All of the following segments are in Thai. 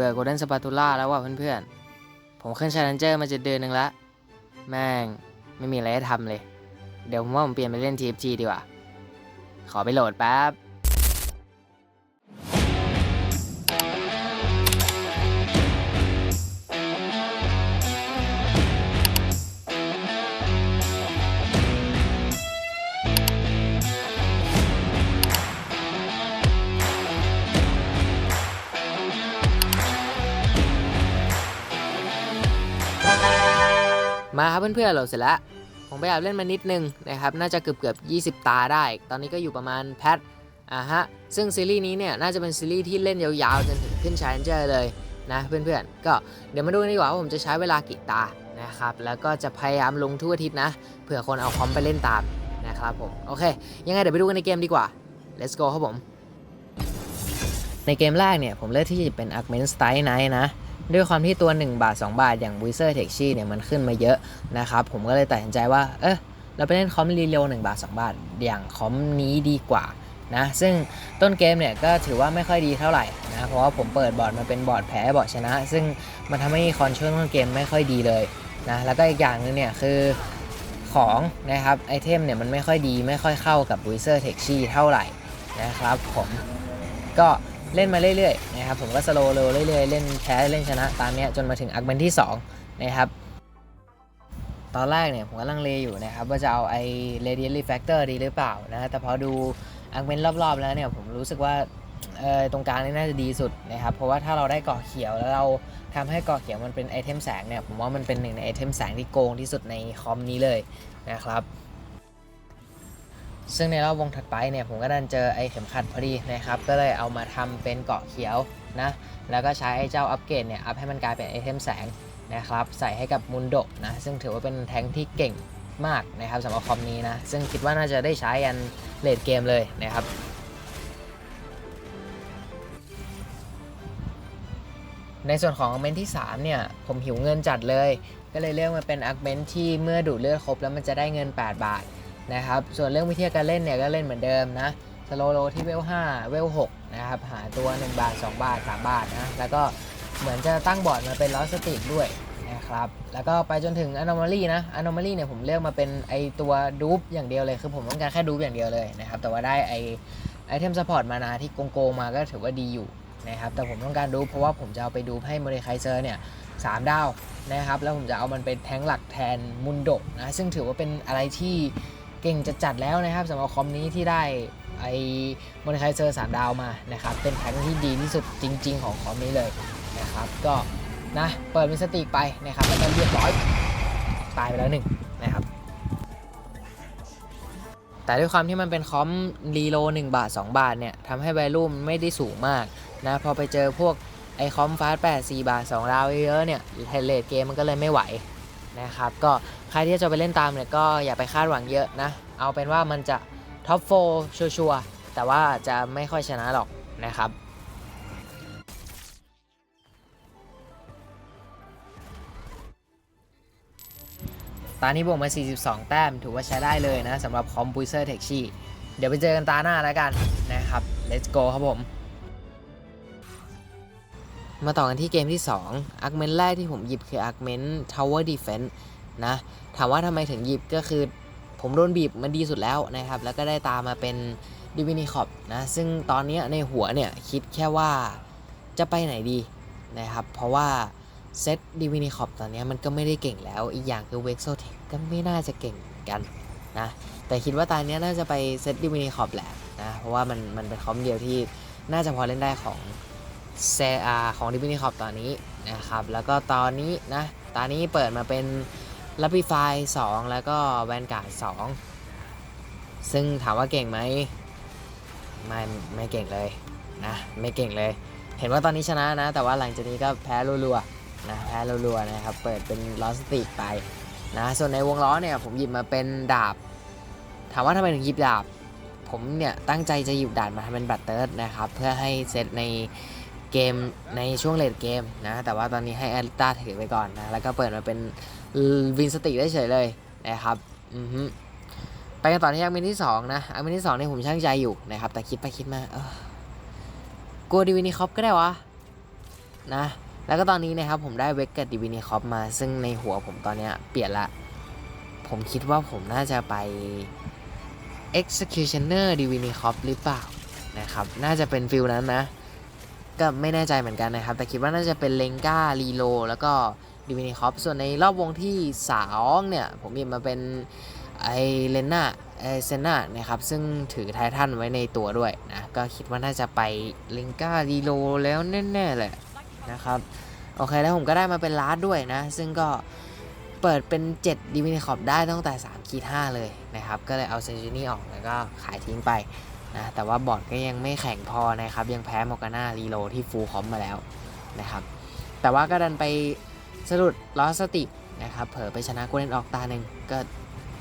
บื่อโกลเด้นสปาตูล่าแล้วว่ะเพื่อนๆ ผมขึ้นชาเลนเจอร์มาจะเดือนหนึ่งละ แม่งไม่มีอะไรให้ทำเลย เดี๋ยวผมว่าผมเปลี่ยนไปเล่น TFG ดีกว่า ขอไปโหลดแป๊บ มาครับเพื่อนๆเราเสร็จแล้ว ผมไปแอบเล่นมานิดนึงนะครับน่าจะเกือบเกือบ20 ตาได้ ตอนนี้ก็อยู่ประมาณแพทอ่าฮะซึ่งซีรีส์นี้เนี่ยน่าจะเป็นซีรีส์ที่เล่นยาวๆจนถึงขึ้น Challenger เลยนะเพื่อนๆ ก็เดี๋ยวมาดูกันดีกว่าว่าผมจะใช้เวลากี่ตานะครับแล้วก็จะพยายามลงทุกอาทิตย์นะเผื่อคนเอาคอมไปเล่นตามนะครับผมโอเค ยังไงเดี๋ยวไปดูกันในเกมดีกว่า let's go ครับผม ในเกมแรกเนี่ยผมเลือกที่จะเป็น Augment Style Night นะ ด้วยความที่ตัว 1 บาท 2 บาท อย่าง w i z e r t e x h เนี่ยมันขึ้นมาเยอะนะครับ ผมก็เลยตัดสินใจว่า เออเราไปเล่นคอมรีเร็ว1บาท 2 บาท อย่างคอมนี้ดีกว่านะซึ่งต้นเกมเนี่ยก็ถือว่าไม่ค่อยดีเท่าไหร่นะเพราะว่าผมเปิดบอร์ดมาเป็นบอร์ดแพ้บอร์ดชนะ ซึ่งมันทำให้คอนช่วงต้นเกมไม่ค่อยดีเลยนะแล้วก็อีกอย่างหนึงเนี่ยคือของนะครับไอเทมเนี่ยมันไม่ค่อยดีไม่ค่อยเข้ากับ w i z e r t e x h เท่าไหร่นะครับผมก็ เล่นมาเรื่อยๆนะครับผมก็สโลว์เรื่อยๆเล่นแพ้เล่นชนะตามเนี้ยจนมาถึงอักเบนที่2นะครับตอนแรกเนี่ยผมก็ลังเลอยู่นะครับว่าจะเอาไอ้ Radiant refactor ดีหรือเปล่านะแต่พอดูอักเบนรอบๆแล้วเนี่ยผมรู้สึกว่าเออตรงกลางนี่น่าจะดีสุดนะครับ เพราะว่าถ้าเราได้เกาะเขียวแล้วเราทำให้เกาะเขียวมันเป็นไอเทมแสงเนี่ยผมว่ามันเป็นหนึ่งในไอเทมแสงที่โกงที่สุดในคอมนี้เลยนะครับ ซึ่งในรอบวงถัดไปเนี่ยผมก็ดันเจอไอ้เข็มขัดพอดีนะครับ ก็เลยเอามาทำเป็นเกาะเขียวนะ แล้วก็ใช้ไอ้เจ้าอัปเกรดเนี่ยอัพให้มันกลายเป็นไอเทมแสงนะครับ ใส่ให้กับมุนโดนะ ซึ่งถือว่าเป็นแทงที่เก่งมากนะครับสำหรับคอมนี้นะ ซึ่งคิดว่าน่าจะได้ใช้ยันเลดเกมเลยนะครับในส่วนของอาร์เมนที่ 3 เนี่ย ผมหิวเงินจัดเลย ก็เลยเลือกมาเป็นอาร์เมนที่เมื่อดูดเลือดครบแล้วมันจะได้เงิน 8 บาท นะครับ ส่วนเรื่องวิธีการเล่นเนี่ยก็เล่นเหมือนเดิมนะสโลโลที่เวล5เวล6นะครับ หาตัว 1 บาท 2 บาท 3 บาทนะ แล้วก็เหมือนจะตั้งบอร์ดมาเป็นลอสติกด้วยนะครับ แล้วก็ไปจนถึง Anomaly นะ Anomaly เนี่ยผมเลือกมาเป็นไอตัวดูปอย่างเดียวเลย คือผมต้องการแค่ดูปอย่างเดียวเลยนะครับ แต่ว่าได้ไอไอเทมซัพพอร์ตมานาที่โกงๆมาก็ถือว่าดีอยู่นะครับ แต่ผมต้องการดูเพราะว่าผมจะเอาไปดูให้โมเดคไคเซอร์เนี่ยสามดาวนะครับ แล้วผมจะเอามันเป็นแทงหลักแทนมุนโดนะ ซึ่งถือว่าเป็นอะไรที่ เก่งจะจัดแล้วนะครับสำหรับคอมนี้ที่ได้ไอ้มอนไคเซอร์สามดาวมานะครับเป็นแพ็คที่ดีที่สุดจริง ๆ ของคอมนี้เลยนะครับก็นะเปิดมิสติกไปนะครับแล้วก็เรียบร้อยตายไปแล้วหนึ่งนะครับแต่ด้วยความที่มันเป็นคอมรีโล1บาท 2 บาทเนี่ยทำให้ v a l u ไม่ได้สูงมากนะพอไปเจอพวกไอคอมฟาส8 4บาท 2 ดาวเยอะเนี่ยเลทเกมมันก็เลยไม่ไหว นะครับ ก็ใครที่จะไปเล่นตามเนี่ยก็อย่าไปคาดหวังเยอะนะ เอาเป็นว่ามันจะท็อปโฟชัวร์แต่ว่าจะไม่ค่อยชนะหรอกนะครับตานี้บวกมา 42 แต้ม ถือว่าใช้ได้เลยนะสำหรับคอมพิวเซอร์เทคชีเดี๋ยวไปเจอกันตาหน้าแล้วกันนะครับ let's go ครับผม มาต่อกันที่เกมที่ 2อาร์เมนแรกที่ผมหยิบคืออาร์เมน Tower Defense นส์นะ ถามว่าทำไมถึงหยิบก็คือผมโดนบีบมันดีสุดแล้วนะครับ แล้วก็ได้ตามมาเป็นดิวินีคอปนะ ซึ่งตอนนี้ในหัวเนี่ยคิดแค่ว่าจะไปไหนดีนะครับ เพราะว่าเซตดิวินีคอปตอนนี้มันก็ไม่ได้เก่งแล้ว อีกอย่างคือเวกโซเทคก็ไม่น่าจะเก่งกันนะ แต่คิดว่าตอนนี้น่าจะไปเซตดิวินีคอปแหละนะ เพราะว่ามันมันเป็นคอมเดียวที่น่าจะพอเล่นได้ของ เซอาของดิบินีคอปตอนนี้นะครับ แล้วก็ตอนนี้นะ ตอนนี้เปิดมาเป็นลับบิฟาย2แล้วก็แวนการ์ด2ซึ่งถามว่าเก่งไหมไม่ไม่เก่งเลยนะไม่เก่งเลย เห็นว่าตอนนี้ชนะนะ แต่ว่าหลังจากนี้ก็แพ้รัวๆนะแพ้รัวๆนะครับ เปิดเป็นล้อสติกไปนะส่วนในวงล้อเนี่ยผมหยิบมาเป็นดาบ ถามว่าทำไมถึงหยิบดาบ ผมเนี่ยตั้งใจจะหยิบดาบมาทำเป็นบัตเตอร์นะครับ เพื่อให้เซตใน เกมในช่วงเลดเกมนะแต่ว่าตอนนี้ให้แอลิต้าถือไปก่อนนะแล้วก็เปิดมาเป็นวินสติได้เฉยเลยนะครับอือฮึไปกันต่อที่อาร์เมนที่2นะอาร์เมนที่2เนี่ยผมช่างใจอยู่นะครับแต่คิดไปคิดมาเออกลัวดีวินีคอปก็ได้วะนะแล้วก็ตอนนี้นะครับผมได้เวกกับดิวินีคอปมาซึ่งในหัวผมตอนเนี้ยเปลี่ยนละ ผมคิดว่าผมน่าจะไป Executioner d i v i n i c o p หรือเปล่านะครับ น่าจะเป็นฟิลนั้นนะ ก็ไม่แน่ใจเหมือนกันนะครับ แต่คิดว่าน่าจะเป็นเลงกาลีโลแล้วก็ดิวินีคอปส่วนในรอบวงที่2เนี่ย ผมหยิบมาเป็นไอเลนนาไอเซนานะครับ ซึ่งถือไททันไว้ในตัวด้วยนะ ก็คิดว่าน่าจะไปเลงกาลีโลแล้วแน่ๆแหละนะครับ โอเคแล้วผมก็ได้มาเป็นลาร์ดด้วยนะ ซึ่งก็เปิดเป็น 7ดิวินีคอปได้ตั้งแต่3คีด5เลยนะครับ ก็เลยเอาเซนจูนี่ออกแล้วก็ขายทิ้งไป นะแต่ว่าบอร์ดก็ยังไม่แข็งพอนะครับ ยังแพ้โมกาน่ารีโลที่ฟูลคอมมาแล้วนะครับ แต่ว่าก็ดันไปสะดุดลอสตินะครับ เผลอไปชนะกูเลนออกตาหนึ่งก็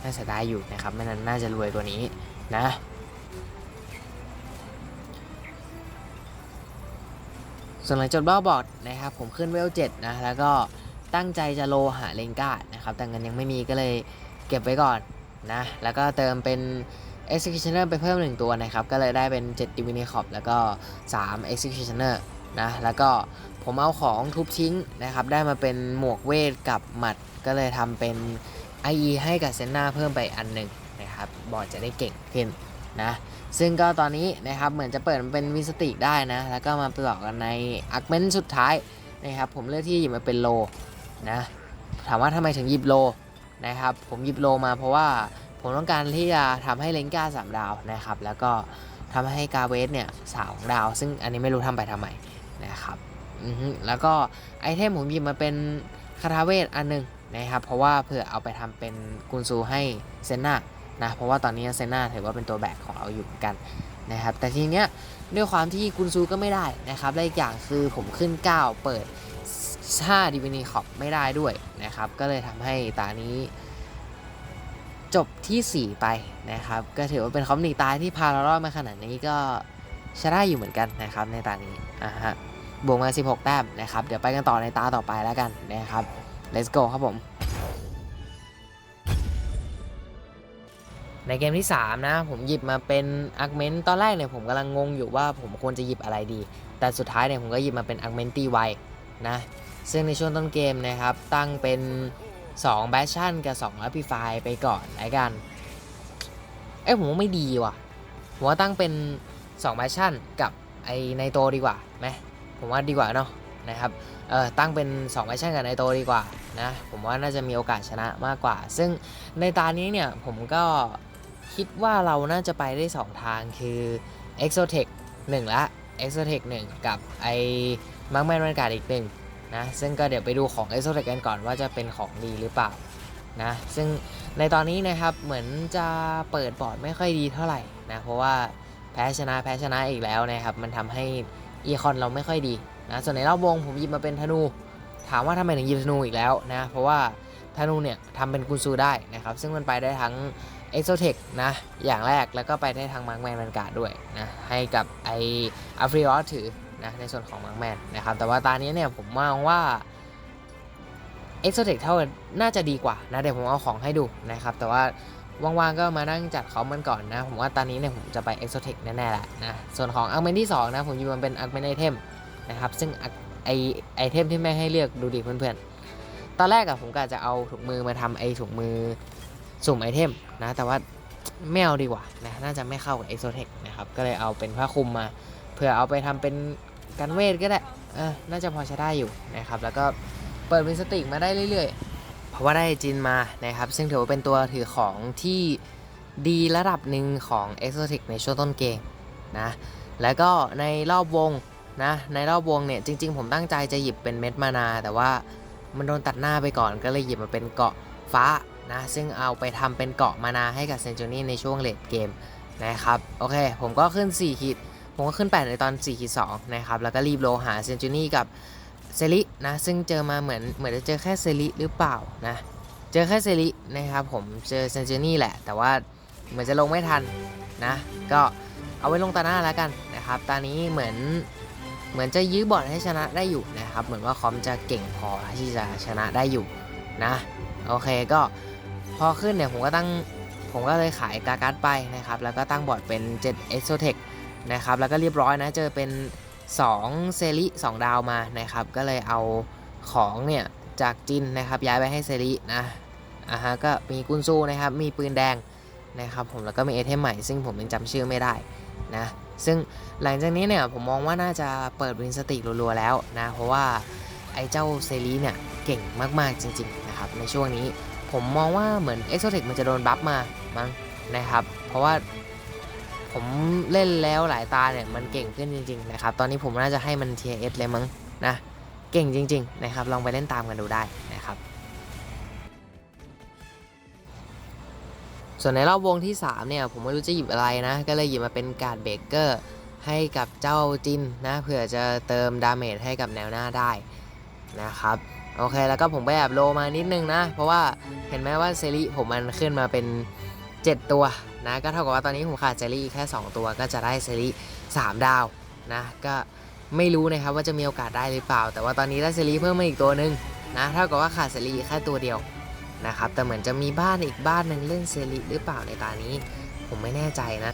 น่าเสียดายอยู่นะครับ ไม่นั้นน่าจะรวยกว่านี้นะส่วนหลังจดบ้าบอร์ดนะครับ ผมขึ้นเวล7นะ แล้วก็ตั้งใจจะโลหาเลงก้านะครับ แต่เงินยังไม่มีก็เลยเก็บไว้ก่อนนะ แล้วก็เติมเป็น Executioner ไปเพิ่ม 1 ตัวนะครับ ก็เลยได้เป็น 7 Divini Cop แล้วก็ 3 Executioner นะแล้วก็ผมเอาของทุบทิ้งนะครับ ได้มาเป็นหมวกเวทกับหมัด ก็เลยทำเป็น IE ให้กับเซนนาเพิ่มไปอันหนึ่งนะครับ บอร์ดจะได้เก่งขึ้นนะซึ่งก็ตอนนี้นะครับเหมือนจะเปิดมันเป็นวิสติกได้นะ แล้วก็มาต่อกันในอักเมนสุดท้ายนะครับผมเลือกที่หยิบมาเป็นโลนะถามว่าทำไมถึงหยิบโลนะครับผมหยิบโลมาเพราะว่า ผมต้องการที่จะทำให้เลนก้า3ดาวนะครับ แล้วก็ทำให้กาเวสเนี่ยสาวดาว ซึ่งอันนี้ไม่รู้ทำไปทำไมนะครับแล้วก็ไอเทมผมหยิบมาเป็นคาทาเวทอันหนึงนะครับ เพราะว่าเผื่อเอาไปทำเป็นกุนซูให้เซนนานะเพราะว่าตอนนี้เซนนาถือว่าเป็นตัวแบกของเราอยู่เหมือนกันนะครับ แต่ทีเนี้ยด้วยความที่กุนซูก็ไม่ได้นะครับและอีกอย่างคือผมขึ้น 9 เปิด5ดิวินีคอปไม่ได้ด้วยนะครับ ก็เลยทำให้ตานี้ จบที่ 4 ไปนะครับ ก็ถือว่าเป็นคอมนีตายที่พาเรารอดมาขนาดนี้ก็ใช้ได้อยู่เหมือนกันนะครับในตานี้อ่าฮะบวกมา 16 แต้มนะครับ เดี๋ยวไปกันต่อในตาต่อไปแล้วกันนะครับ let's go ครับผม ในเกมที่ 3 นะ ผมหยิบมาเป็นอาร์เมนตอนแรกเนี่ยผมกำลังงงอยู่ว่าผมควรจะหยิบอะไรดี แต่สุดท้ายเนี่ยผมก็หยิบมาเป็นอาร์เมนตีไวนะ ซึ่งในช่วงต้นเกมนะครับตั้งเป็น 2แบชชั่นกับ2 a p พ i f y ไปก่อนแล้วกัน เอ้ยผมว่าไม่ดีว่ะ ผมว่าตั้งเป็น2แบชชั่นกับไอในโตดีกว่าไหมผมว่าดีกว่าเนาะนะครับเออตั้งเป็น2แบชชั่นกับในโตดีกว่านะผมว่าน่าจะมีโอกาสชนะมากกว่า ซึ่งในตานี้เนี่ยผมก็คิดว่าเราน่าจะไปได้ 2 ทางคือ Exotech 1ละ Exotech 1 กับไอ้มังแมนวันการ์ดอีกหนึ่ง นะซึ่งก็เดี๋ยวไปดูของ e x o t e c กันก่อนว่าจะเป็นของดีหรือเปล่านะซึ่งในตอนนี้นะครับเหมือนจะเปิดบอร์ดไม่ค่อยดีเท่าไหร่นะเพราะว่าแพ้ชนะแพ้ชนะอีกแล้วนะครับมันทำให้อีคอนเราไม่ค่อยดีนะส่วนในรอบวงผมหยิบมาเป็นธนู ถามว่าทำไมถึงหยิบธนูอีกแล้วนะเพราะว่าธนูเนี่ยทำเป็นกุนซูได้นะครับซึ่งมันไปได้ทั้ง e x o t e c นะอย่างแรกแล้วก็ไปได้ทั้งมังแมนมันการ์ดด้วยนะให้กับไออัฟริออสถือ นะในส่วนของมังแมนนะครับแต่ว่าตานี้เนี่ยผมมองว่า e x o t e c เท่าน่าจะดีกว่านะเดี๋ยวผมเอาของให้ดูนะครับแต่ว่าว่างๆก็มานั่งจัดเขามันก่อนนะ ผมว่าตอนนี้เนี่ยผมจะไป e x o t e c แน่ๆแหละนะส่วนของอัลเมนที่ 2 นะ ผมยิบมันเป็นอัลเมนไอเทมนะครับซึ่งไอไอเทมที่แม่ให้เลือกดูดิเพื่อนๆ ตอนแรกอะผมก็จะเอาถุงมือมาทำไอถุงมือสุ่มไอเทมนะแต่ว่าไม่เอาดีกว่านะน่าจะไม่เข้ากับ e x o t e c นะครับก็เลยเอาเป็นผ้าคลุมมาเพื่อเอาไปทำเป็น การเวทก็ได้เออน่าจะพอใช้ได้อยู่นะครับ แล้วก็เปิดเป็นสติกมาได้เรื่อยๆ เพราะว่าได้จินมานะครับ ซึ่งถือว่าเป็นตัวถือของที่ดีระดับหนึ่งของ e x o t i c ในช่วงต้นเกมนะ แล้วก็ในรอบวงนะ ในรอบวงเนี่ยจริง ๆ ผมตั้งใจจะหยิบเป็นเม็ดมานา แต่ว่ามันโดนตัดหน้าไปก่อนก็เลยหยิบมาเป็นเกาะฟ้านะ ซึ่งเอาไปทำเป็นเกาะมานาให้กับเซนจูนี่ในช่วงเลดเกมนะครับ โอเค ผมก็ขึ้น 4 ขีด ผมก็ขึ้น 8 ในตอน4ขีด2นะครับ แล้วก็รีบโลหาเซนจูนี่กับเซรินะ ซึ่งเจอมาเหมือนเหมือนจะเจอแค่เซริหรือเปล่านะ เจอแค่เซรินะครับผม เจอเซนจูนี่แหละ แต่ว่าเหมือนจะลงไม่ทันนะ ก็เอาไว้ลงตาหน้าแล้วกันนะครับตอนนี้เหมือนเหมือนจะยื้อบอลให้ชนะได้อยู่นะครับ เหมือนว่าคอมจะเก่งพอที่จะชนะได้อยู่นะ โอเคก็พอขึ้นเนี่ยผมก็ตั้งผมก็เลยขายกาการ์ดไปนะครับ แล้วก็ตั้งบอร์ดเป็น7 Exotech นะครับแล้วก็เรียบร้อยนะเจอเป็น 2 เซริ2ดาวมานะครับก็เลยเอาของเนี่ยจากจินนะครับย้ายไปให้เซรินะอ่าฮะก็มีกุนซูนะครับมีปืนแดงนะครับผมแล้วก็มีไอเทมใหม่ซึ่งผมยังจำชื่อไม่ได้นะซึ่งหลังจากนี้เนี่ยผมมองว่าน่าจะเปิดวินสติรัวๆแล้วนะเพราะว่าไอ้เจ้าเซรีเนี่ยเก่งมากๆจริงๆนะครับในช่วงนี้ผมมองว่าเหมือนเอ็กโซเทคมันจะโดนบัฟมามั้งนะครับเพราะว่า ผมเล่นแล้วหลายตาเนี่ยมันเก่งขึ้นจริงๆนะครับตอนนี้ผมน่าจะให้มันเทียเอสเลยมั้งนะเก่งจริงๆนะครับลองไปเล่นตามกันดูได้นะครับ ส่วนในรอบวงที่ 3 เนี่ยผมไม่รู้จะหยิบอะไรนะ ก็เลยหยิบมาเป็นการ์ดเบเกอร์ให้กับเจ้าจินนะเผื่อจะเติมดาเมจให้กับแนวหน้าได้นะครับโอเคแล้วก็ผมไปแอบโลมานิดนึงนะ เพราะว่าเห็นไหมว่าเซรีผมมันขึ้นมาเป็น 7 ตัว นะก็เท่ากับว่าตอนนี้ผมขาดเซรีแค่ 2 ตัวก็จะได้เซรี3ดาวนะก็ไม่รู้นะครับว่าจะมีโอกาสได้หรือเปล่า แต่ว่าตอนนี้ได้เซรีเพิ่มมาอีกตัวหนึ่งนะเท่ากับว่าขาดเซรีแค่ตัวเดียวนะครับแต่เหมือนจะมีบ้านอีกบ้านหนึ่งเล่นเซรีหรือเปล่าในตานี้ ผมไม่แน่ใจนะ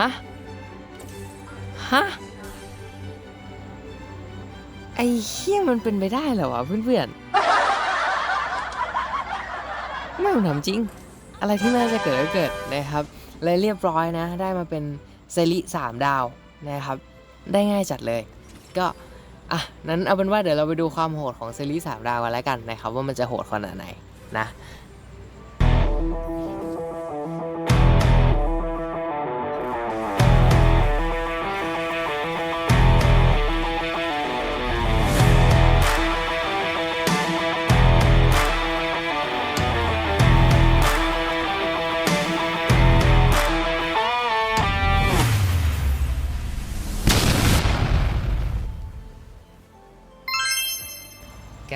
ฮะ ฮะ ไอ้เฮี้ยมันเป็นไปได้เหรอวะเพื่อนๆ ไม่ผมถามจริง อะไรที่น่าจะเกิดก็เกิดนะครับเลยเรียบร้อยนะ ได้มาเป็นเซริ3ดาวนะครับ ได้ง่ายจัดเลย ก็อะนั้นเอาเป็นว่าเดี๋ยวเราไปดูความโหดของเซริ3ดาวกันแล้วกันนะครับ ว่ามันจะโหดขนาดไหนนะ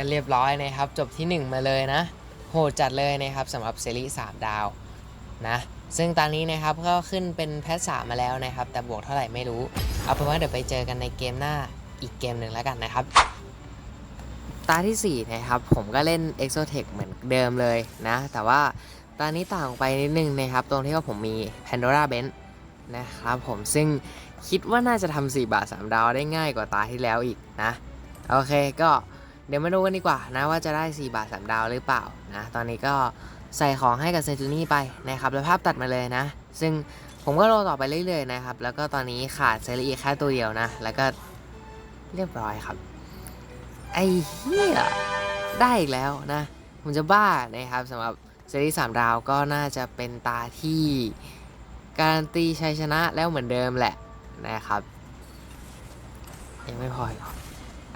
กันเรียบร้อยนะครับ จบที่ 1 มาเลยนะ โหดจัดเลยนะครับสำหรับซีรีส์3ดาวนะซึ่งตอนนี้นะครับก็ขึ้นเป็นแพทสามมาแล้วนะครับ แต่บวกเท่าไหร่ไม่รู้ เอาเป็นว่าเดี๋ยวไปเจอกันในเกมหน้าอีกเกมหนึ่งแล้วกันนะครับ ตาทีสี่ 4 นะครับ ผมก็เล่น Exotech เหมือนเดิมเลยนะ แต่ว่าตอนนี้ต่างไปนิดนึงนะครับ ตรงที่ว่าผมมี Pandora Bench นะครับผมซึ่งคิดว่าน่าจะทำ4บาท 3 ดาวได้ง่ายกว่าตาที่แล้วอีกนะ โอเคก็ เดี๋ยวมาดูกันดีกว่านะว่าจะได้ 4 บาท 3 ดาวหรือเปล่านะ ตอนนี้ก็ใส่ของให้กับเซนจูนี่ไปนะครับ แล้วภาพตัดมาเลยนะ ซึ่งผมก็โรต่อไปเรื่อยๆนะครับ แล้วก็ตอนนี้ขาดเซรีแค่ตัวเดียวนะ แล้วก็เรียบร้อยครับ ไอ้เหี้ยได้อีกแล้วนะ ผมจะบ้านะครับสำหรับเซรีสามดาวก็น่าจะเป็นตาที่การันตีชัยชนะแล้วเหมือนเดิมแหละนะครับ ยังไม่พออีกเหรอ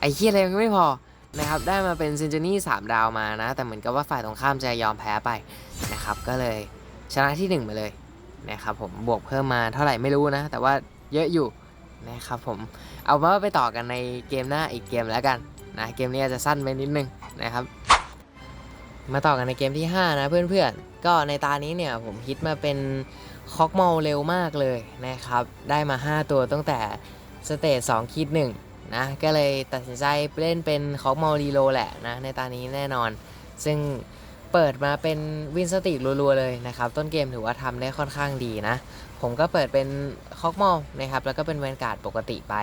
ไอ้เหี้ยอะไรยังไม่พอ นะครับได้มาเป็นเซนเจนี่3ดาวมานะ แต่เหมือนกับว่าฝ่ายตรงข้ามจะยอมแพ้ไปนะครับก็เลยชนะที่1มาเลยนะครับผมบวกเพิ่มมาเท่าไหร่ไม่รู้นะ แต่ว่าเยอะอยู่นะครับผมเอาว่าไปต่อกันในเกมหน้าอีกเกมแล้วกันนะเกมนี้อาจจะสั้นไปนิดนึงนะครับ มาต่อกันในเกมที่ 5 นะเพื่อนๆ ก็ในตานี้เนี่ยผมฮิตมาเป็นคอกมอลเร็วมากเลยนะครับ ได้มา 5 ตัวตั้งแต่สเตจ2คิด1 นะก็เลยตัดสินใจเล่นเป็นคอกมอลรีโลแหละนะในตานี้แน่นอน ซึ่งเปิดมาเป็นวินสติรัวๆเลยนะครับ ต้นเกมถือว่าทำได้ค่อนข้างดีนะ ผมก็เปิดเป็นคอกมอลนะครับแล้วก็เป็นแวนการ์ดปกติไป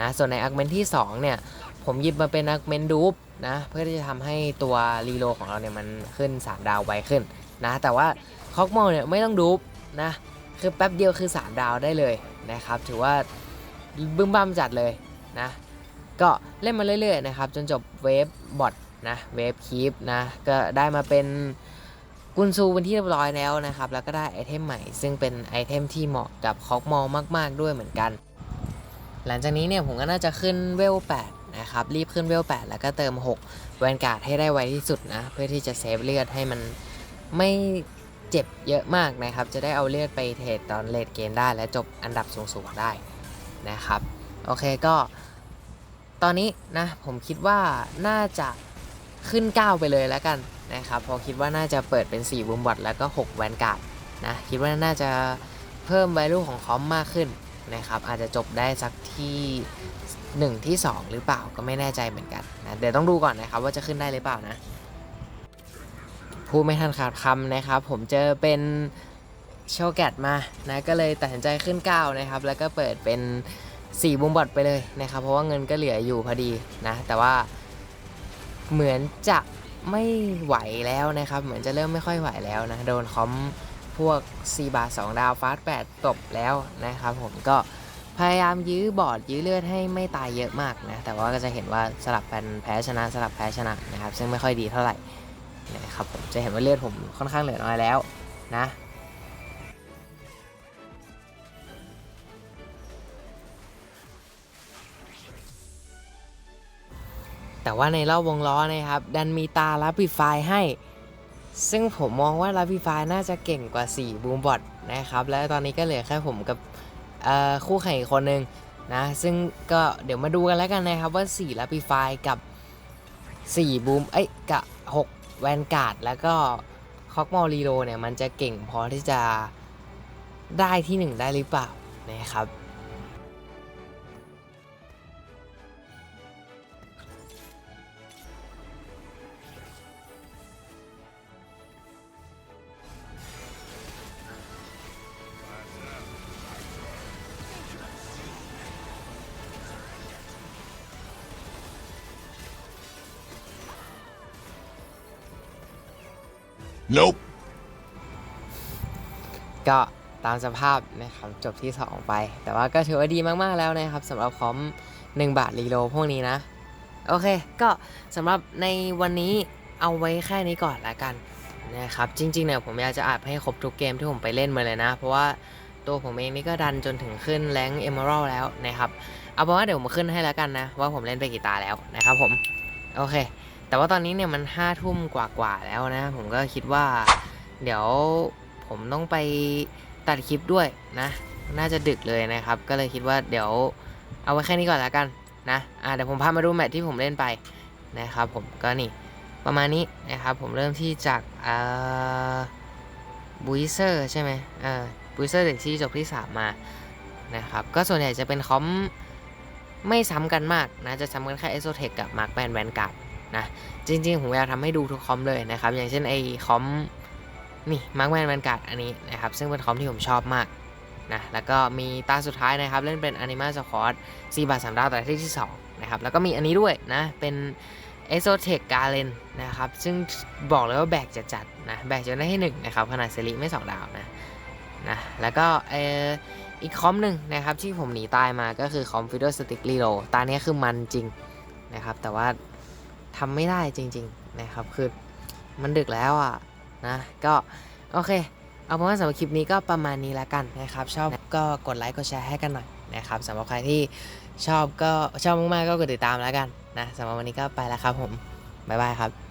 นะส่วนในอักเมนที่ 2 เนี่ย ผมหยิบมาเป็นอักเมนดูปนะเพื่อที่จะทำให้ตัวรีโลของเราเนี่ยมันขึ้น 3 ดาวไวขึ้นนะแต่ว่าคอกมอลเนี่ยไม่ต้องดูปนะคือแป๊บเดียวคือ 3 ดาวได้เลยนะครับถือว่าบึ้มบ้ามจัดเลยนะ ก็เล่นมาเรื่อยๆนะครับจนจบเวฟบอทนะเวฟคีปนะก็ได้มาเป็นกุนซูเป็นที่เรียบร้อยแล้วนะครับ แล้วก็ได้ไอเทมใหม่ ซึ่งเป็นไอเทมที่เหมาะกับคอกมอลมาก ๆ ด้วยเหมือนกัน หลังจากนี้เนี่ยผมก็น่าจะขึ้นเวล 8 นะครับ รีบขึ้นเวล 8 แล้วก็เติม 6 แวนการ์ดให้ได้ไวที่สุดนะ เพื่อที่จะเซฟเลือดให้มันไม่เจ็บเยอะมากนะครับ จะได้เอาเลือดไปเทรดตอนเลดเกมได้และจบอันดับสูงๆได้นะครับ โอเคก็ ตอนนี้นะผมคิดว่าน่าจะขึ้น 9 ไปเลยแล้วกันนะครับพอคิดว่าน่าจะเปิดเป็น4บูมบอทแล้วก็ 6 แวนการ์ดนะคิดว่าน่าจะเพิ่ม value ของคอมมากขึ้นนะครับอาจจะจบได้สักที่ 1 ที่ 2 หรือเปล่าก็ไม่แน่ใจเหมือนกันนะเดี๋ยวต้องดูก่อนนะครับว่าจะขึ้นได้หรือเปล่านะพูดไม่ทันขาดคำนะครับ ผมเจอเป็นโชแกตมานะก็เลยตัดสินใจขึ้น 9 นะครับ แล้วก็เปิดเป็น 4บูมบอทไปเลยนะครับ เพราะว่าเงินก็เหลืออยู่พอดีนะ แต่ว่าเหมือนจะไม่ไหวแล้วนะครับ เหมือนจะเริ่มไม่ค่อยไหวแล้วนะ โดนคอมพวก 4 บาท 2 ดาวฟาส8ตบแล้วนะครับผมก็พยายามยื้อบอร์ดยื้อเลือดให้ไม่ตายเยอะมากนะ แต่ว่าก็จะเห็นว่าสลับเป็นแพ้ชนะสลับแพ้ชนะนะครับ ซึ่งไม่ค่อยดีเท่าไหร่นะครับผมจะเห็นว่าเลือดผมค่อนข้างเหลือน้อยแล้วนะ แต่ว่าในรอบวงล้อนะครับ ดันมีตาลับปิดไฟให้ ซึ่งผมมองว่าลับปิดไฟน่าจะเก่งกว่า 4 บูมบอทนะครับ และตอนนี้ก็เหลือแค่ผมกับคู่แข่งอีกคนหนึ่งนะ ซึ่งก็เดี๋ยวมาดูกันแล้วกันนะครับว่า 4ลับปิดไฟกับ 4 บูมเอ้ยกับ6แวนการ์ดแล้วก็คอกมอลรีโรเนี่ยมันจะเก่งพอที่จะได้ที่ 1 ได้หรือเปล่านะครับ Nope. ก็ตามสภาพนะครับจบที่ 2 ไป แต่ว่าก็ถือว่าดีมาก ๆ แล้วนะครับสำหรับคอม1 บาทรีโลพวกนี้นะ โอเค ก็สำหรับในวันนี้เอาไว้แค่นี้ก่อนละกันนะครับจริง ๆ เนี่ยผมอยากจะอัดให้ครบทุกเกมที่ผมไปเล่นมาเลยนะ เพราะว่าตัวผมเองนี่ก็ดันจนถึงขึ้นแรงเอเมอรัลแล้วนะครับ เอาเป็นว่าเดี๋ยวผมขึ้นให้แล้วกันนะ ว่าผมเล่นไปกี่ตาแล้วนะครับผม โอเค แต่ว่าตอนนี้เนี่ยมันห้าทุ่มกว่าๆแล้วนะ ผมก็คิดว่า เดี๋ยวผมต้องไปตัดคลิปด้วยนะ น่าจะดึกเลยนะครับ ก็เลยคิดว่าเดี๋ยวเอาไว้แค่นี้ก่อนแล้วกันนะอ่าเดี๋ยวผมพามาดูแมตที่ผมเล่นไปนะครับผมก็นี่ประมาณนี้นะครับผมเริ่มที่จากอ่าบุยเซอร์ใช่ไหมอ่าบุยเซอร์เด็กที่จบที่ 3 มานะครับก็ส่วนใหญ่จะเป็นคอมไม่ซ้ำกันมากนะ จะซ้ำกันแค่เอโซเทคกับมาร์คแมนแวนการ์ด นะจริง ๆ ผมอยากทำให้ดูทุกคอมเลยนะครับ อย่างเช่นไอ้คอมนี่มาร์กแมนแวนการ์ดอันนี้นะครับ ซึ่งเป็นคอมที่ผมชอบมากนะแล้วก็มีตาสุดท้ายนะครับ เล่นเป็น a n i m a s q u a d 4บาท3ดาวแต่ที่ที่ 2 นะครับ แล้วก็มีอันนี้ด้วยนะ เป็น e x o t e c g a r l e n นะครับ ซึ่งบอกเลยว่าแบกจะจัดนะ แบกจนได้ที่1นะครับ ขนาดเซรีไม่ 2 ดาวนะนะแล้วก็เอออีกคอมหนึ่งนะครับ ที่ผมหนีตายมาก็คือคอมฟิวเ r อร์สติกลีโ o ตาเนี้ยคือมันจริงนะครับ แต่ว่า ทำไม่ได้จริง ๆ นะครับ คือมันดึกแล้วอะนะ ก็โอเค เอาเป็นว่าสำหรับคลิปนี้ก็ประมาณนี้แล้วกันนะครับ ชอบก็กดไลค์กดแชร์ให้กันหน่อยนะครับสำหรับใครที่ชอบก็ชอบมากๆก็กดติดตามแล้วกันนะสำหรับวันนี้ก็ไปแล้วครับผมบ๊ายบายครับ